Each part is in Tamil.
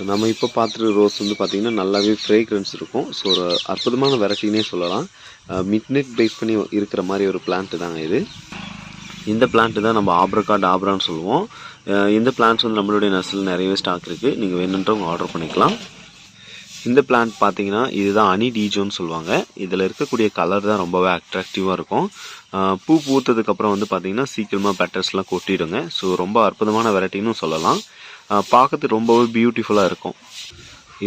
ஸோ நம்ம இப்போ பார்த்துட்டு ரோஸ் வந்து பார்த்திங்கன்னா நல்லாவே ஃப்ரேக்ரன்ஸ் இருக்கும். ஸோ ஒரு அற்புதமான வெரைட்டினே சொல்லலாம். மிட் நெட் பேஸ் பண்ணி இருக்கிற மாதிரி ஒரு பிளான்ட்டு தாங்க இது. இந்த பிளான்ட்டு தான் நம்ம ஆப்ரகாட் ஆப்ரான்னு சொல்லுவோம். இந்த பிளான்ட்ஸ் வந்து நம்மளுடைய நர்சரியில் நிறையவே ஸ்டாக் இருக்குது நீங்கள் வேணுன்றவங்க ஆர்டர் பண்ணிக்கலாம். இந்த பிளான்ட் பார்த்தீங்கன்னா இதுதான் அனி டீஜோன்னு சொல்லுவாங்க. இதில் இருக்கக்கூடிய கலர் தான் ரொம்பவே அட்ராக்டிவாக இருக்கும். பூ பூத்ததுக்கப்புறம் வந்து பார்த்தீங்கன்னா சீக்கிரமாக பெட்டர்ஸ்லாம் கொட்டிடுங்க. ஸோ ரொம்ப அற்புதமான வெரைட்டின்னு சொல்லலாம். பார்க்கறது பார்க்கறதுக்கு ரொம்பவே பியூட்டிஃபுல்லாக இருக்கும்.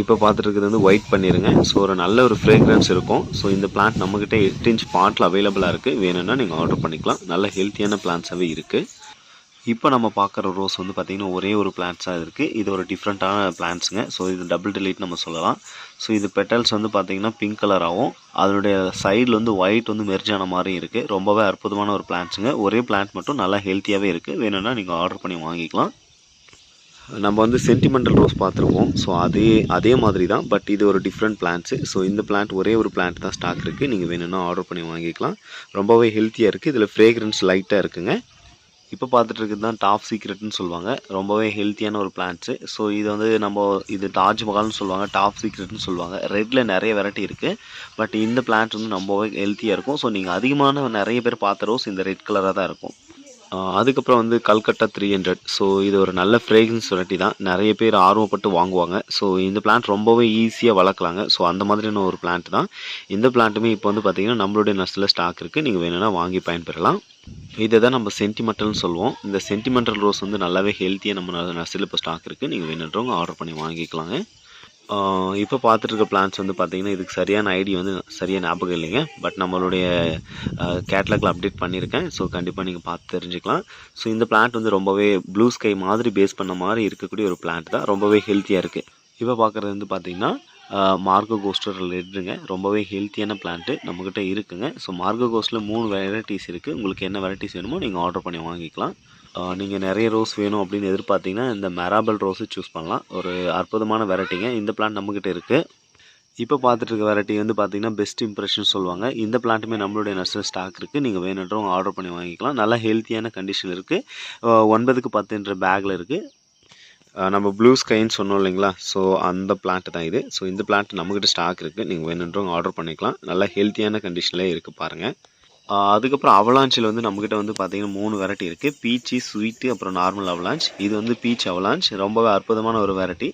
இப்போ பார்த்துட்டு இருக்கிறது வந்து ஒயிட் பண்ணிடுங்க ஸோ ஒரு நல்ல ஒரு ஃப்ரேக்ரன்ஸ் இருக்கும். ஸோ இந்த பிளான்ட் நம்மக்கிட்ட எட்டு இன்ச் பாட்டில் அவைலபிளாக இருக்குது வேணும்னா நீங்கள் ஆர்டர் பண்ணிக்கலாம். நல்ல ஹெல்த்தியான பிளான்ஸாகவே இருக்குது இப்போ நம்ம பார்க்குற ரோஸ் வந்து பார்த்திங்கன்னா ஒரே ஒரு பிளான்ட்ஸாக இருக்குது இது ஒரு டிஃப்ரெண்ட்டான பிளான்ட்ஸுங்க ஸோ இது டபுள் டிலீட் நம்ம சொல்லலாம். ஸோ இது பெட்டல்ஸ் வந்து பார்த்திங்கன்னா பிங்க் கலராகவும் அதனுடைய சைடில் வந்து ஒயிட் வந்து மெர்ஜான மாதிரியும் இருக்குது ரொம்பவே அற்புதமான ஒரு பிளான்ட்ஸுங்க ஒரே பிளான்ட் மட்டும் நல்லா ஹெல்த்தியாகவே இருக்குது வேணும்னா நீங்கள் ஆர்டர் பண்ணி வாங்கிக்கலாம். நம்ம வந்து சென்டிமெண்டல் ரோஸ் பார்த்துருப்போம் ஸோ அதே அதே மாதிரி தான் பட் இது ஒரு டிஃப்ரெண்ட் பிளான்ட்ஸு ஸோ இந்த பிளான்ட் ஒரே ஒரு பிளான்ட் தான் ஸ்டாக் இருக்குது நீங்கள் வேணும்னா ஆர்டர் பண்ணி வாங்கிக்கலாம். ரொம்பவே ஹெல்த்தியாக இருக்குது இதில் ஃப்ரேக்ரன்ஸ் லைட்டாக இருக்குங்க. இப்போ பார்த்துட்டு இருக்கிறது தான் டாப் சீக்ரெட்னு சொல்லுவாங்க. ரொம்பவே ஹெல்த்தியான ஒரு பிளான்ட்ஸு ஸோ இது வந்து நம்ம இது தாஜ்மஹால்னு சொல்லுவாங்க டாப் சீக்ரெட்னு சொல்லுவாங்க. ரெட்டில் நிறைய வெரைட்டி இருக்குது பட் இந்த பிளான்ட் வந்து ரொம்பவே ஹெல்த்தியாக இருக்கும். ஸோ நீங்கள் அதிகமான நிறைய பேர் பார்த்த ரோஸ் இந்த ரெட் கலராக தான் இருக்கும். அதுக்கப்புறம் வந்து கல்கட்டா த்ரீ ஹண்ட்ரட் ஸோ இது ஒரு நல்ல ஃப்ரேக்ரன்ஸ் வெரைட்டி தான். நிறைய பேர் ஆர்வப்பட்டு வாங்குவாங்க. ஸோ இந்த பிளான்ட் ரொம்பவே ஈஸியாக வளர்க்கலாங்க. ஸோ அந்த மாதிரியான ஒரு பிளான்ட் தான். இந்த பிளான்ட்டுமே இப்போ வந்து பார்த்திங்கன்னா நம்மளுடைய நர்ஸில் ஸ்டாக் இருக்குது நீங்கள் வேணும்னா வாங்கி பயன்பெறலாம். இதை தான் நம்ம சென்டிமெண்டல்னு சொல்லுவோம். இந்த சென்டிமெண்டல் ரோஸ் வந்து நல்லாவே ஹெல்த்தியாக நம்ம நர்ஸில் இப்போ ஸ்டாக் இருக்குது நீங்கள் வேணுன்றவங்க ஆர்டர் பண்ணி வாங்கிக்கலாங்க. இப்போ பார்த்துட்ருக்க பிளான்ஸ் வந்து பார்த்திங்கன்னா இதுக்கு சரியான ஐடி வந்து சரியாக ஞாபகம் இல்லைங்க. பட் நம்மளுடைய கேட்லாகில் அப்டேட் பண்ணியிருக்கேன். ஸோ கண்டிப்பாக நீங்கள் பார்த்து தெரிஞ்சுக்கலாம். ஸோ இந்த பிளான்ட் வந்து ரொம்பவே ப்ளூ ஸ்கை மாதிரி பேஸ் பண்ண மாதிரி இருக்கக்கூடிய ஒரு பிளான்ட் தான். ரொம்பவே ஹெல்த்தியாக இருக்குது இப்போ பார்க்குறது வந்து பார்த்திங்கன்னா மார்கோ கோஸ்டர் ரெட்டுங்க ரொம்பவே ஹெல்த்தியான பிளான்ட்டு நம்மக்கிட்ட இருக்குங்க. ஸோ மார்கோ கோஸ்ட்டில் மூணு வெரைட்டிஸ் இருக்குது உங்களுக்கு என்ன வெரைட்டிஸ் வேணுமோ நீங்கள் ஆர்டர் பண்ணி வாங்கிக்கலாம். நீங்கள் நிறைய ரோஸ் வேணும் அப்படின்னு எதிர்பார்த்தீங்கன்னா இந்த மெராபல் ரோஸு சூஸ் பண்ணலாம். ஒரு அற்புதமான வெரைட்டிங்க இந்த பிளான்ட் நம்மக்கிட்ட இருக்குது இப்போ பார்த்துட்டு இருக்க வெரைட்டி வந்து பார்த்தீங்கன்னா பெஸ்ட் இம்ப்ரெஷன் சொல்லுவாங்க. இந்த பிளான்ட்டுமே நம்மளுடைய நர்சரி ஸ்டாக் இருக்குது நீங்கள் வேணுன்றவங்க ஆர்டர் பண்ணி வாங்கிக்கலாம். நல்லா ஹெல்த்தியான கண்டிஷன் இருக்குது ஒன்பதுக்கு பத்துன்ற பேக்கில் இருக்குது நம்ம ப்ளூ ஸ்கைன்னு சொன்னோம் இல்லைங்களா? ஸோ அந்த பிளான்ட் தான் இது. ஸோ இந்த பிளான்ட் நம்மக்கிட்ட ஸ்டாக் இருக்குது நீங்கள் வேணுன்றவங்க ஆர்டர் பண்ணிக்கலாம். நல்லா ஹெல்த்தியான கண்டிஷனில் இருக்குது பாருங்கள் அதுக்கப்புறம் அவலாஞ்சில் வந்து நம்மக்கிட்ட வந்து பார்த்தீங்கன்னா மூணு வெரைட்டி இருக்குது பீச்சு ஸ்வீட்டு அப்புறம் நார்மல் அவலாஞ்ச் இது வந்து பீச் அவலாஞ்ச் ரொம்பவே அற்புதமான ஒரு வெரைட்டி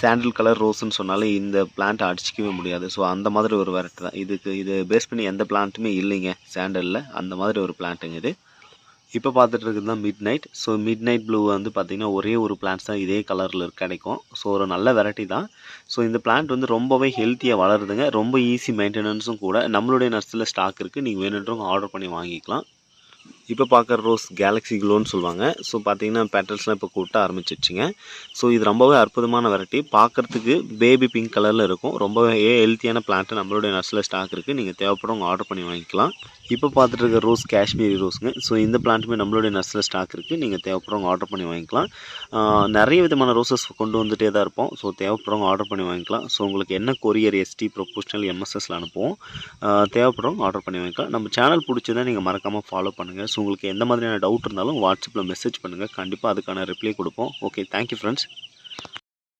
சாண்டில் கலர் ரோஸ்ன்னு சொன்னாலே இந்த பிளான்ட் அடிச்சிக்கவே முடியாது. ஸோ அந்த மாதிரி ஒரு வெரைட்டி தான். இதுக்கு இது பேஸ் பண்ணி எந்த பிளான்ட்டுமே இல்லைங்க. சாண்டலில் அந்த மாதிரி ஒரு பிளான்ட்டுங்க இது. இப்போ பார்த்துட்டு இருக்குது தான் midnight so midnight blue வந்து பார்த்திங்கன்னா ஒரே ஒரு பிளான்ஸ் தான் இதே கலரில் கிடைக்கும். ஸோ ஒரு நல்ல வெரைட்டி தான். ஸோ இந்த பிளான்ட் வந்து ரொம்பவே ஹெல்த்தியாக வளருதுங்க. ரொம்ப ஈஸி மெயின்டெனன்ஸும் கூட. நம்மளுடைய நர்ஸில் ஸ்டாக் இருக்குது நீங்கள் வேணுன்றவங்க ஆர்டர் பண்ணி வாங்கிக்கலாம். இப்போ பார்க்குற ரோஸ் கேலக்ஸி க்ளோன்னு சொல்லுவாங்க. ஸோ பார்த்தீங்கன்னா பேட்டர்ஸ்லாம் இப்போ கூட்ட ஆரம்பிச்சிச்சுங்க ஸோ இது ரொம்பவே அற்புதமான வெரைட்டி பார்க்குறதுக்கு பேபி பிங்க் கலரில் இருக்கும். ரொம்பவே ஹெல்த்தியான பிளான்ட்டு நம்மளுடைய நர்ஸில் ஸ்டாக் இருக்குது நீங்கள் தேவைப்படுறவங்க ஆர்டர் பண்ணி வாங்கிக்கலாம். இப்போ பார்த்துட்டு இருக்க ரோஸ் காஷ்மீரி ரோஸுங்க ஸோ இந்த பிளான்ட்டுமே நம்மளுடைய நர்ஸில் ஸ்டாக் இருக்குது நீங்கள் தேவைப்படுறவங்க ஆர்டர் பண்ணி வாங்கிக்கலாம். நிறைய விதமான ரோசஸ் கொண்டு வந்துட்டே தான் இருப்போம். ஸோ தேவைப்படுறவங்க ஆர்டர் பண்ணி வாங்கிக்கலாம். ஸோ உங்களுக்கு என்ன கொரியர் எஸ்டி ப்ரொஃபஷனல் எம்எஸ்எஸ்ல அனுப்புவோம். தேவைப்படுறவங்க ஆர்டர் பண்ணி வாங்கிக்கலாம். நம்ம சேனல் பிடிச்சதை நீங்கள் மறக்காமல் ஃபாலோ பண்ணுங்கள் ஸோ உங்களுக்கு எந்த மாதிரியான டவுட் இருந்தாலும் வாட்ஸ்அப்பில் மெசேஜ் பண்ணுங்கள் கண்டிப்பாக அதுக்கான ரிப்ளை கொடுப்போம். Okay thank you friends